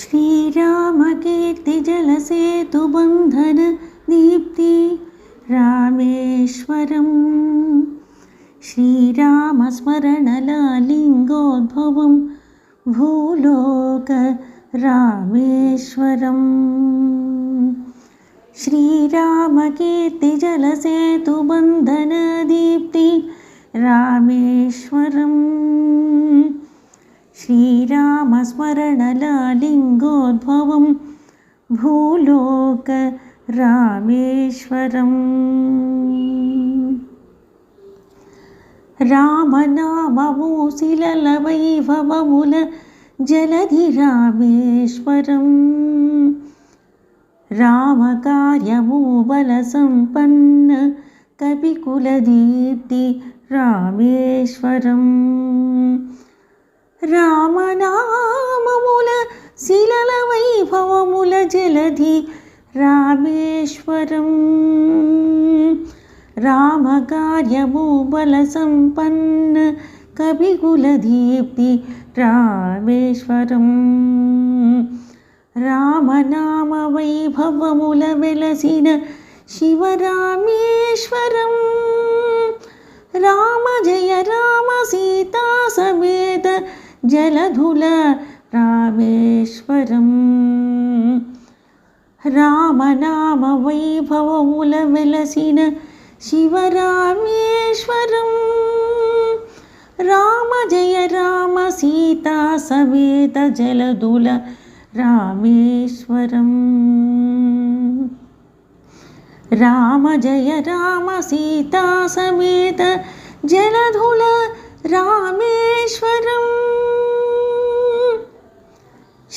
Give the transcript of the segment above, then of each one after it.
श्रीरामकीर्तिजलसेतुबन्धन दीप्ति रामेश्वरम्। श्रीरामस्मरणलालिङ्गोद्भवं भूलोक रामेश्वरम् श्रीरामकीर्तिजलसेतुबन्धनदीप्ति रामेश्वरम् श्रीरामस्मरणलालिङ्गोद्भवं भूलोक रामेश्वरम् रामनाममूसिललवैभवमुल जलधिरामेश्वरम्। रामकार्यमूबलसम्पन्न कपिकुलदीप्ति रामेश्वरम् రామనామముల శిలల వైభవముల జలధి రామేశ్వరం. రామకార్యము బల సంపన్న కవికుల దీప్తి రామేశ్వరం. రామనామ వైభవముల వెలసిన శివరామేశ్వరం. రామ జయ రామ సీతా సమేత జలధుల రామేశ్వరం. రామనామ వైభవముల వెలసిన శివరామేశ్వరం. రామ జయ రామ సీతా సమేత జలధుల రామేశ్వరం. రామ జయ రామ సీతా సమేత జలధుల రామేశ్వరం.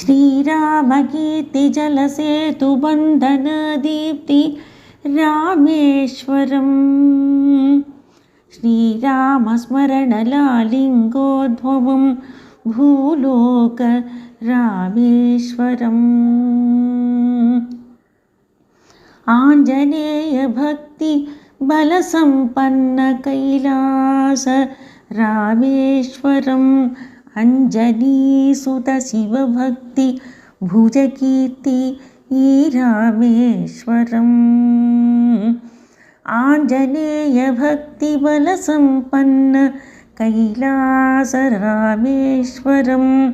श्रीरामकीर्तिजलसेतुबन्धनदीप्ति रामेश्वरम्। श्रीरामस्मरणलालिङ्गोद्भवं भूलोक रामेश्वरम् आञ्जनेयभक्तिबलसम्पन्नकैलास रामेश्वरम्। अञ्जलीसुत शिवभक्ति भुजकीर्ति ईरामेश्वरम्। आञ्जनेयभक्तिबलसम्पन्न कैलासरामेश्वरम्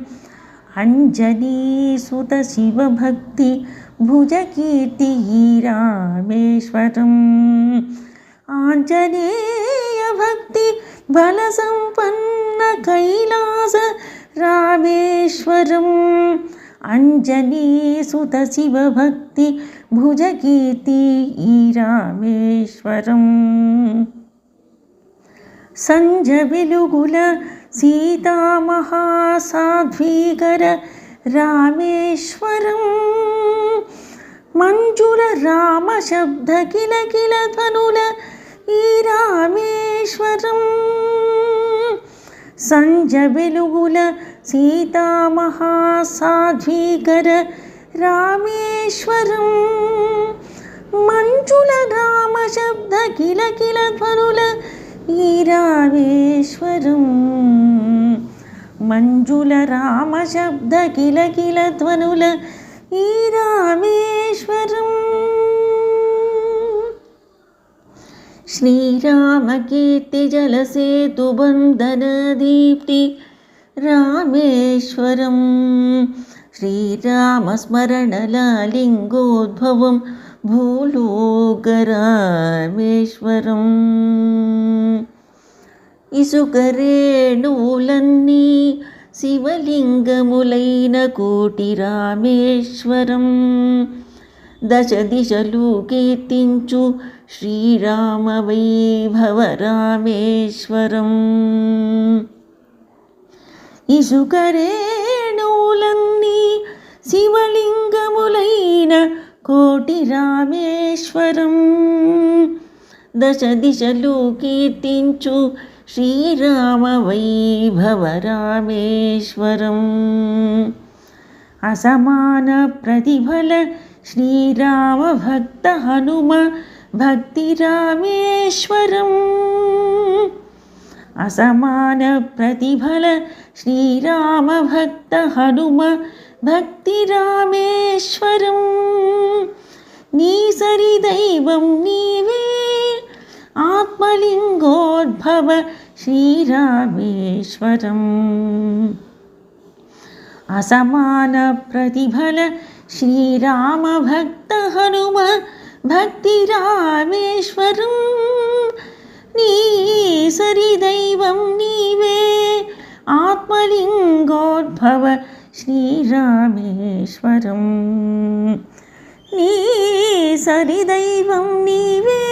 अञ्जलीसुत शिवभक्ति भुजकीर्ति ईरामेश्वरम्। ఆంజనేయ భక్తి బల సంపన్న కైలాస రామేశ్వరం. అంజనీసుత శివభక్తి భుజకీర్తి ఈ రామేశ్వరం. సంజ వెలుగుల సీతామహాసాధ్వీకర రామేశ్వరం. మంజుల రామ శబ్ద కిల కిల ధనుల సంజ వెలుగుల సీతామహాసాధ్వీకర రామేశ్వరం. మంచుల రామ శబ్ద కిల కిల ధ్వనుల ఈ రామేశ్వరం మంజుల రామ శబ్ద కిల కిల ధ్వనుల ఈ రామేశ్వరం శ్రీరామకీర్తి జలసేతుబంధన దీప్తి రామేశ్వరం శ్రీరామస్మరణలాలింగోద్భవం భూలోకరామేశ్వరం ఇసుకరేణువులన్నీ శివలింగములైన కోటి రామేశ్వరం దశ దిశలు కీర్తించు శ్రీరామ వైభవ రామేశ్వరం ఇసుకరేణువులన్నీ శివలింగములైన కోటి రామేశ్వరం దశ దిశలు కీర్తించు శ్రీరామ వైభవ రామేశ్వరం అసమాన ప్రతిఫల శ్రీరామ భక్త హనుమ భక్తిరామేశ్వరం. అసమాన ప్రతిఫల శ్రీరామభక్త హనుమ భక్తిరామేశ్వరం. నీ సరి దైవం నీవే ఆత్మలింగోద్భవ శ్రీరామేశ్వరం. అసమాన ప్రతిఫల శ్రీరామభక్త హనుమ பக்தி ராமேஸ்வரம் நீ சரிதெய்வம் நீவே. ஆத்மலிங்கோத்பவ ஸ்ரீராமேஸ்வரம் நீ சரிதெய்வம் நீவே.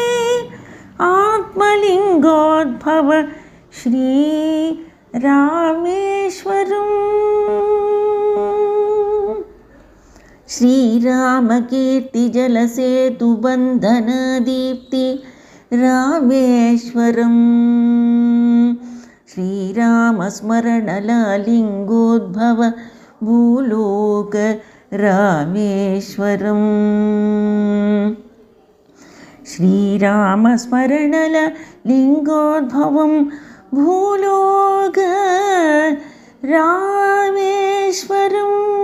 ஆத்மலிங்கோத்பவ ஸ்ரீ ராமேஸ்வரம் श्रीरामकीर्तिजलसेतुबन्धनदीप्ति रामेश्वरम्। श्रीरामस्मरणललिङ्गोद्भव रामेश्वरम्। श्रीरामस्मरणललिङ्गोद्भवं भूलोक रामेश्वरम्